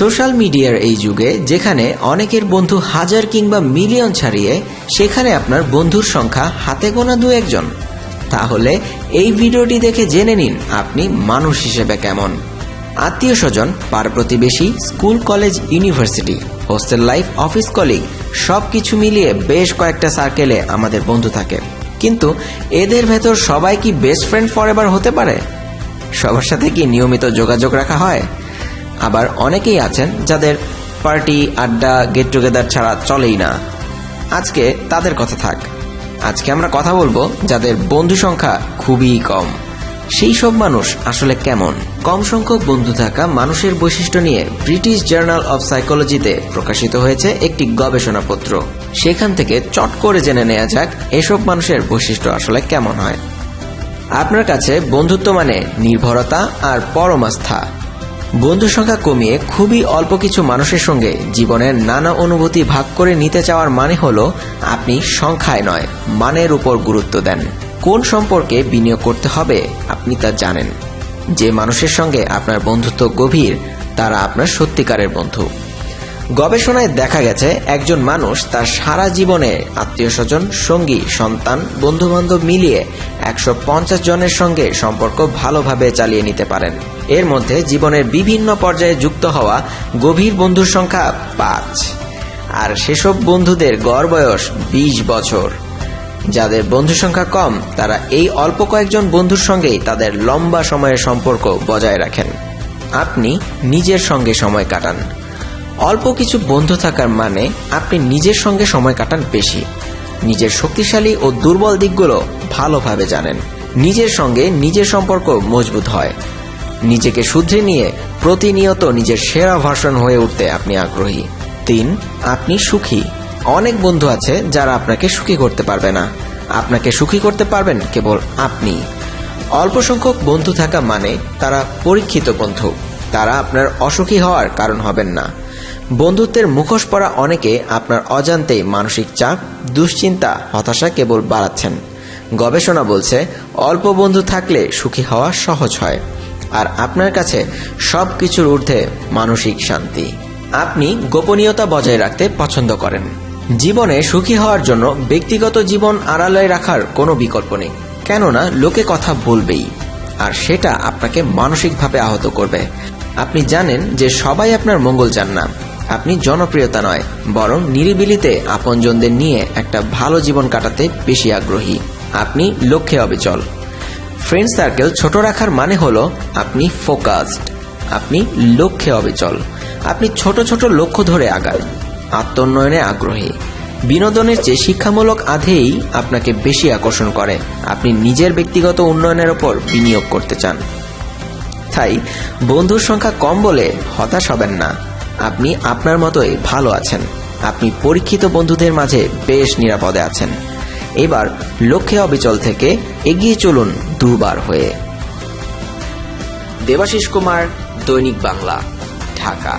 Social মিডিয়ার এই যুগে, যেখানে অনেকের বন্ধু হাজার কিংবা মিলিয়ন ছাড়িয়ে, সেখানে আপনার বন্ধুর সংখ্যা হাতে গোনা দু একজন। তাহলে এই ভিডিওটি দেখে জেনে নিন আপনি মানুষ হিসেবে কেমন। আত্মীয় স্বজন পার প্রতিবেশী school, college, university, hostel life, office colleague সব কিছু মিলিয়ে বেশ কয়েকটা সার্কেলে আমাদের বন্ধু থাকে। কিন্তু এদের ভেতর সবাই কি বেস্ট ফ্রেন্ড ফরএভার হতে পারে? সবার সাথে কি নিয়মিত যোগাযোগ রাখা হয়? আবার অনেকেই আছেন যাদের পার্টি, আড্ডা গেট টুগেদার ছাড়া চলেই না। আজকে তাদের কথা থাক। আজকে আমরা কথা বলব যাদের বন্ধু সংখ্যা খুবই কম। সেই সব মানুষ আসলে কেমন? কম সংখ্যক বন্ধু থাকা মানুষের বৈশিষ্ট্য নিয়ে ব্রিটিশ জার্নাল অব সাইকোলজিতে প্রকাশিত হয়েছে একটি গবেষণাপত্র। সেখান থেকে চট করে জেনে নেওয়া যাক এসব মানুষের বৈশিষ্ট্য আসলে কেমন হয়। আপনার কাছে বন্ধুত্ব মানে নির্ভরতা আর পরমাস্থা বন্ধু সংখ্যা কমিয়ে খুবই অল্প কিছু মানুষের সঙ্গে জীবনের নানা অনুভূতি ভাগ করে নিতে চাওয়ার মানে হল আপনি সংখ্যায় নয়, মানের উপর গুরুত্ব দেন। কোন সম্পর্কে বিনিয়োগ করতে হবে আপনি তা জানেন। যে মানুষের সঙ্গে আপনার বন্ধুত্ব গভীর, তারা আপনার সত্যিকারের বন্ধু। গবেষণায় দেখা গেছে, একজন মানুষ তার সারা জীবনে আত্মীয় স্বজন, সঙ্গী, সন্তান বন্ধু বান্ধব মিলিয়ে একশো পঞ্চাশ জনের সঙ্গে সম্পর্ক ভালোভাবে চালিয়ে নিতে পারেন। এর মধ্যে জীবনের বিভিন্ন পর্যায়ে যুক্ত হওয়া গভীর বন্ধুর সংখ্যা পাঁচ। আর সেসব বন্ধুদের গড় বয়স বিশ বছর। যাদের বন্ধু সংখ্যা কম, তারা এই অল্প কয়েকজন বন্ধুর সঙ্গেই তাদের লম্বা সময়ের সম্পর্ক বজায় রাখেন। আপনি নিজের সঙ্গে সময় কাটান। অল্প কিছু বন্ধু থাকার মানে আপনি নিজের সঙ্গে সময় কাটান বেশি। নিজের শক্তিশালী ও দুর্বল দিকগুলো ভালোভাবে জানেন। নিজের সঙ্গে নিজের সম্পর্ক মজবুত হয়। নিজেকে শুধরে নিয়ে প্রতিনিয়ত নিজের সেরা ভার্সন হয়ে উঠতে আপনি আগ্রহী। তিন, আপনি সুখী। অনেক বন্ধু আছে যারা আপনাকে সুখী করতে পারবে না। আপনাকে সুখী করতে পারবেন কেবল আপনি। অল্প সংখ্যক বন্ধু থাকা মানে তারা পরীক্ষিত বন্ধু। তারা আপনার অসুখী হওয়ার কারণ হবেন না। বন্ধুত্বের মুখোশ পরা অনেকে আপনার অজান্তেই মানসিক চাপ, দুশ্চিন্তা, হতাশা কেবল বাড়াচ্ছেন। গবেষণা বলছে, অল্প বন্ধু থাকলে সুখী হওয়া সহজ হয়। আর আপনার কাছে সব কিছুর ঊর্ধ্বে মানসিক শান্তি। আপনি গোপনীয়তা বজায় রাখতে পছন্দ করেন। জীবনে সুখী হওয়ার জন্য ব্যক্তিগত জীবন আড়ালে রাখার কোনো বিকল্প নেই। কেননা, লোকে কথা বলবেই। আর সেটা আপনাকে মানসিকভাবে আহত করবে। আপনি জানেন যে সবাই আপনার মঙ্গল চান না। আপনি জনপ্রিয়তা নয়, বরং নিরিবিলিতে আপনজনদের নিয়ে একটা ভালো জীবন কাটাতে বেশি আগ্রহী। আপনি লক্ষ্যে অবিচল। ফ্রেন্ড সার্কেল ছোট রাখার মানে হলো আপনি ফোকাসড। আপনি লক্ষ্যে অবিচল। আপনি ছোট ছোট লক্ষ্য ধরে আগান। আত্মোন্নয়নে আগ্রহী। বিনোদনের চেয়ে শিক্ষামূলক আধেই আপনাকে বেশি আকর্ষণ করে। আপনি নিজের ব্যক্তিগত উন্নয়নের ওপর বিনিয়োগ করতে চান। তাই, বন্ধুর সংখ্যা কম বলে হতাশ হবেন না। আপনি আপনার মতোই ভালো আছেন। আপনি পরীক্ষিত বন্ধুদের মাঝে বেশ নিরাপদে আছেন। এবার লক্ষ্যে অবিচল থেকে এগিয়ে চলুন দুবার হয়ে। দেবাশিস কুমার, দৈনিক বাংলা, ঢাকা।